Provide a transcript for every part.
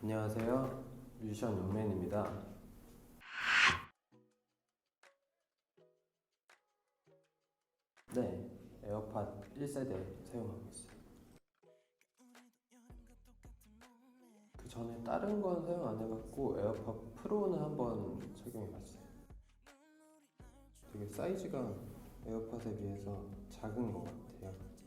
안녕하세요. 뮤지션 용맨입니다. 네, 에어팟 1세대 사용하고 있어요. 그 전에 다른 건 사용 안 해봤고 에어팟 프로는 한번 착용해봤어요. 되게 사이즈가 에어팟에 비해서 작은 것 같아요.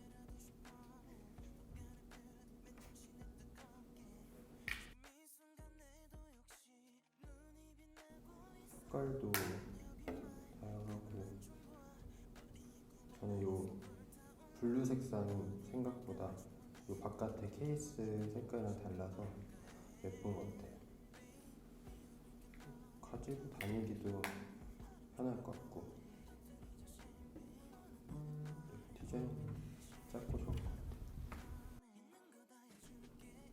색깔도 다양하고 저는 요 블루 색상이 생각보다 요 바깥에 케이스 색깔이랑 달라서 예쁜 것 같아요. 가지고 다니기도 편할 것 같고 디자인 짧고 좋은 것 같아요.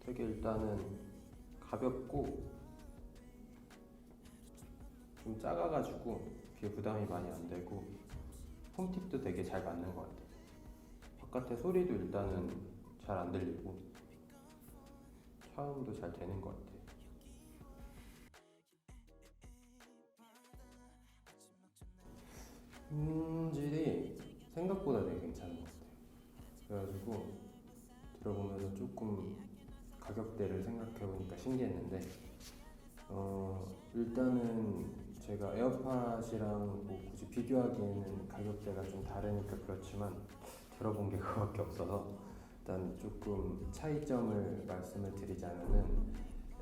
되게 일단은 가볍고 좀 작아가지고 귀에 부담이 많이 안 되고 홈팁도 되게 잘 맞는 것 같아요. 바깥에 소리도 일단은 잘 안 들리고 차음도 잘 되는 것 같아요. 음질이 생각보다 되게 괜찮은 것 같아요. 그래가지고 들어보면서 조금 가격대를 생각해 보니까 신기했는데 어 일단은 제가 에어팟이랑 뭐 굳이 비교하기에는 가격대가 좀 다르니까 그렇지만 들어본 게 그거밖에 없어서 일단 조금 차이점을 말씀을 드리자면은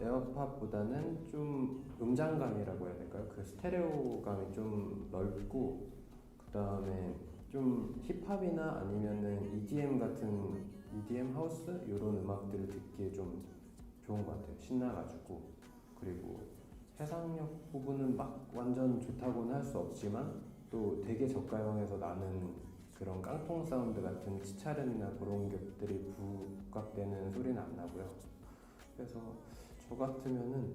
에어팟보다는 좀 음장감이라고 해야 될까요? 그 스테레오감이 좀 넓고 그 다음에 좀 힙합이나 아니면은 EDM 같은 EDM 하우스 이런 음악들을 듣기에 좀 좋은 것 같아요. 신나가지고 그리고 해상력 부분은 막 완전 좋다고는 할 수 없지만 또 되게 저가형에서 나는 그런 깡통 사운드 같은 치차름이나 그런 것들이 부각되는 소리는 안 나고요. 그래서 저 같으면은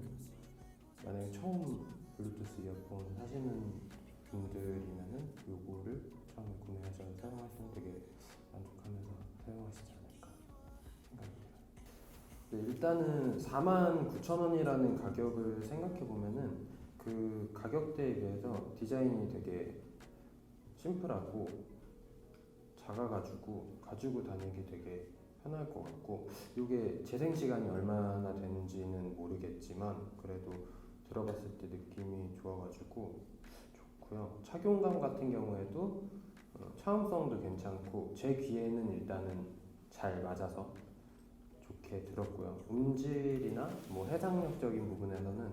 만약에 처음 블루투스 이어폰 사시는 분들이면은 요거를 처음에 구매하셔서 사용하시면 되게 만족하면서 사용하시지 네, 일단은 49,000원이라는 가격을 생각해 보면은 그 가격대에 비해서 디자인이 되게 심플하고 작아가지고 가지고 다니기 되게 편할 것 같고 이게 재생 시간이 얼마나 되는지는 모르겠지만 그래도 들어봤을 때 느낌이 좋아가지고 좋고요. 착용감 같은 경우에도 어, 차음성도 괜찮고 제 귀에는 일단은 잘 맞아서 좋게 들었고요. 음질이나 뭐 해상력적인 부분에서는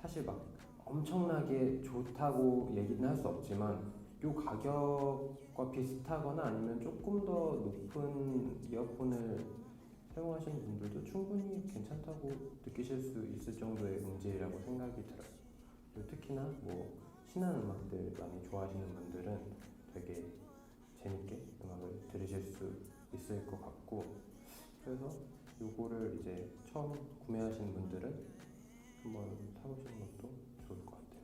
사실 막 엄청나게 좋다고 얘기는 할 수 없지만 요 가격과 비슷하거나 아니면 조금 더 높은 이어폰을 사용하시는 분들도 충분히 괜찮다고 느끼실 수 있을 정도의 음질이라고 생각이 들어요. 특히나 뭐 신나는 음악들 많이 좋아하시는 분들은 되게 재밌게 음악을 들으실 수 있을 것 요거를 이제 처음 구매하시는 분들은 한번 타보시는 것도 좋을 것 같아요.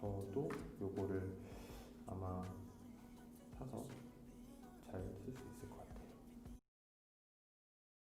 저도 요거를